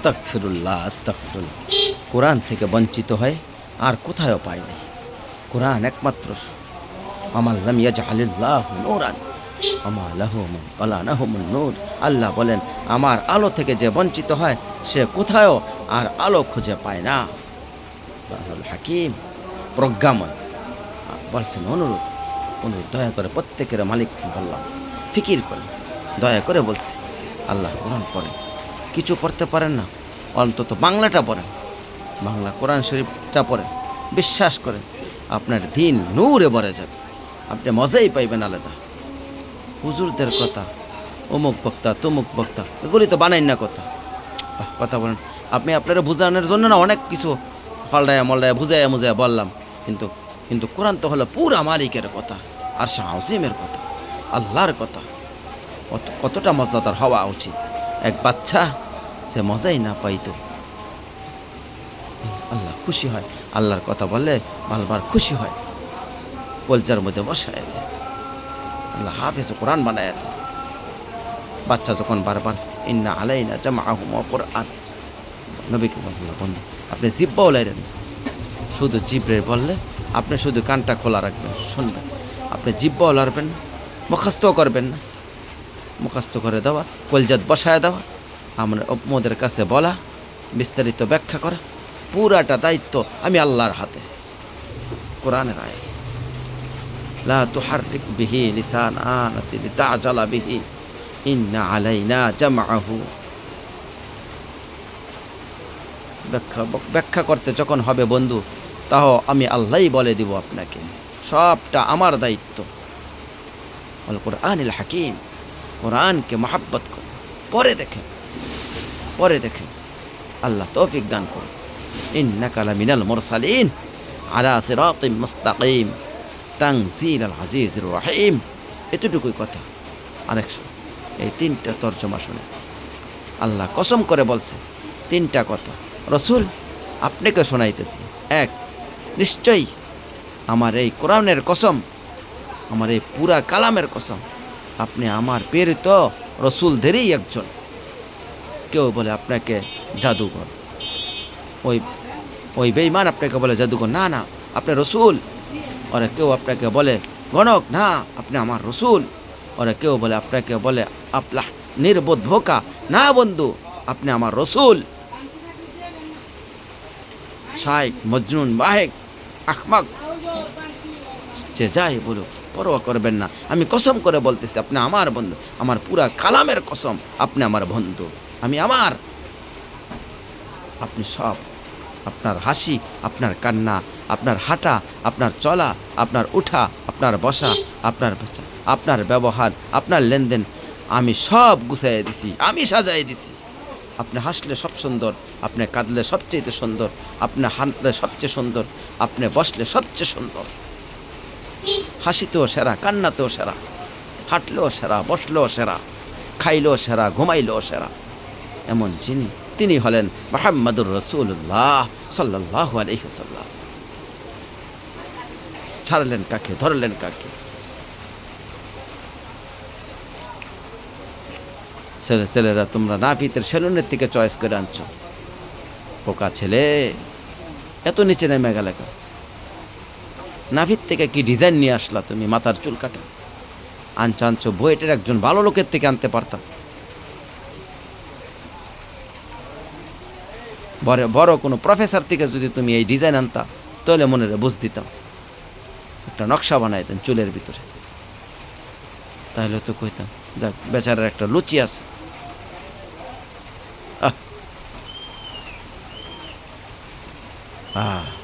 আস্তাকফিরুল্লাহ আস্তাকফিরুল্লাহ কোরআন থেকে বঞ্চিত হয়, আর কোথায়ও পায় নাই। কোরআন একমাত্র আমাল্লাম ইয়াজআলিল্লাহ নূরান আল্লাহ বলেন, আমার আলো থেকে যে বঞ্চিত হয়, সে কোথায়ও আর আলো খুঁজে পায় না। হাকিম, প্রজ্ঞাময়। বলছেন, অনুরোধ অনুরোধ, দয়া করে প্রত্যেকের মালিক বললাম, ফিকির করে দয়া করে বলছি আল্লাহ কোরআন পড়েন। কিছু পড়তে পারেন না। অন্তত বাংলাটা পড়েন। বাংলা কোরআন শরীফটা পড়েন। বিশ্বাস করেন, আপনার দিন নূরে ভরে যাবে। আপনি মজাই পাইবেন আলাদা। হুজুরদের কথা, অমুক বক্তা, তমুক বক্তা, এগুলি তো বানাই না কথা। কথা বলেন। আপনি আপনারা বোঝানোর জন্য না অনেক কিছু ফালডায়া, মলডায়া, বুঝাইয়া মুজাইয়া বললাম। কিন্তু কিন্তু কোরআন তো হলো পুরা মালিকের কথা আর শাহ হাসিমের কথা, আল্লাহর কথা। কত কতটা মজাদার হওয়া উচিত। এক বাচ্চা সে মজাই না পাইতো আল্লাহ খুশি হয়। আল্লাহর কথা বললে বারবার খুশি হয়। কলচার মধ্যে বসায় দেয়। আল্লাহ হাফেজ কোরআন বানায় বাচ্চা যখন বারবার, ইন্না আলাইনা জামা আহম কোরআন। নবীকে বলছিল বন্ধু আপনি জিব্বাও লাইলেন শুধু জিব্রে বললে আপনি শুধু কানটা খোলা রাখবেন, শুনবেন। আপনি জিব্বাও লড়বেন না মুখাস্তও করবেন না। মুখাস্ত করে দেওয়া, কলজাত বসায় দেওয়া আমরা মোদের কাছে বলা, বিস্তারিত ব্যাখ্যা করা, পুরাটা দায়িত্ব আমি আল্লাহর হাতে। কোরআনের আয় লা তুহাররিক বিহি লিসান আনাতি লিতাজালা বিহি, ইন্না আলাইনা জামাআহু। ব্যাখ্যা ব্যাখ্যা করতে যখন হবে বন্ধু তাহ আমি আল্লাহই বলে দিব আপনাকে। সবটা আমার দায়িত্ব। বল কোরআনিল হাকিম, কোরআনকে মহাব্বত করুন পরে দেখেন। পরে দেখেন। আল্লাহ তৌফিক দান করুন। ইন্নাকা লামিনাল মুরসালিন আলা সিরাতিম মুস্তাকিম। তানজিল আল আজিজুর রহিম। এতটুকুই কথা। আরেকশো এই তিনটা তর্জমা শুনে। আল্লাহ কসম করে বলছে, তিনটা কথা। রসুল, আপনাকে শোনাইতেছি। এক, নিশ্চয়ই আমার এই কোরআনের কসম, আমার এই পুরা কালামের কসম, আপনি আমার প্রেরিত রসুলদেরই একজন। কেউ বলে আপনাকে জাদুঘর। ওই ওই বেইমান আপনাকে বলে জাদুঘর। না না, আপনি রসুল। ওরা কেউ আপনাকে বলে গণক। না, আপনি আমার রসুল। ওরা কেউ বলে আপনাকে বলে আপলা, নির্বোধ ধোকা না, বন্ধু, আপনি আমার রসুল। শাইক মজনুন, বাহেক আখমাক যে যাই বলুক, পরোয়া করবেন না। আমি কসম করে বলতেছি, আপনি আমার বন্ধু, আমার পুরা কালামের কসম, আপনি আমার বন্ধু। আমি আমার। আপনি সব, আপনার হাসি, আপনার কান্না, আপনার হাঁটা, আপনার চলা, আপনার উঠা, আপনার বসা, আপনার আপনার ব্যবহার, আপনার লেনদেন, আমি সব গুছাইয়ে দিছি, আমি সাজাই দিছি। আপনি হাসলে সব সুন্দর, আপনি কাঁদলে সবচেয়ে সুন্দর, আপনি হাঁটলে সবচেয়ে সুন্দর, আপনি বসলে সবচেয়ে সুন্দর। হাসিতেও সেরা, কান্নাতেও সেরা, হাঁটলেও সেরা, বসলেও সেরা, খাইলেও সেরা, ঘুমাইলেও সেরা। এমন যিনি, তিনি হলেন মাহমুদুর রসুল্লাহ সাল্লাহ আলহিসাল্লাম ছাড়লেন কাকে? ধরলেন কাকে? ছেলে, ছেলেরা, তোমরা নাফিতের সেলুনের থেকে চয়েস করে আনছো। পোকা ছেলে, এত নিচে নেমে গেলে? নাভির থেকে কি ডিজাইন নিয়ে আসলা তুমি? মাথার চুল কাটা। আনছো আনছো বইয়েটের একজন ভালো লোকের থেকে আনতে পারতাম। বড় বড় কোনো প্রফেসর থেকে যদি তুমি এই ডিজাইন আনতা, তাহলে মনে বুঝ দিতাম। একটা নকশা বানাইতেন চুলের ভিতরে। তাহলে তো কইতাম, যাক, বেচারার একটা লুচি আছে। আহ।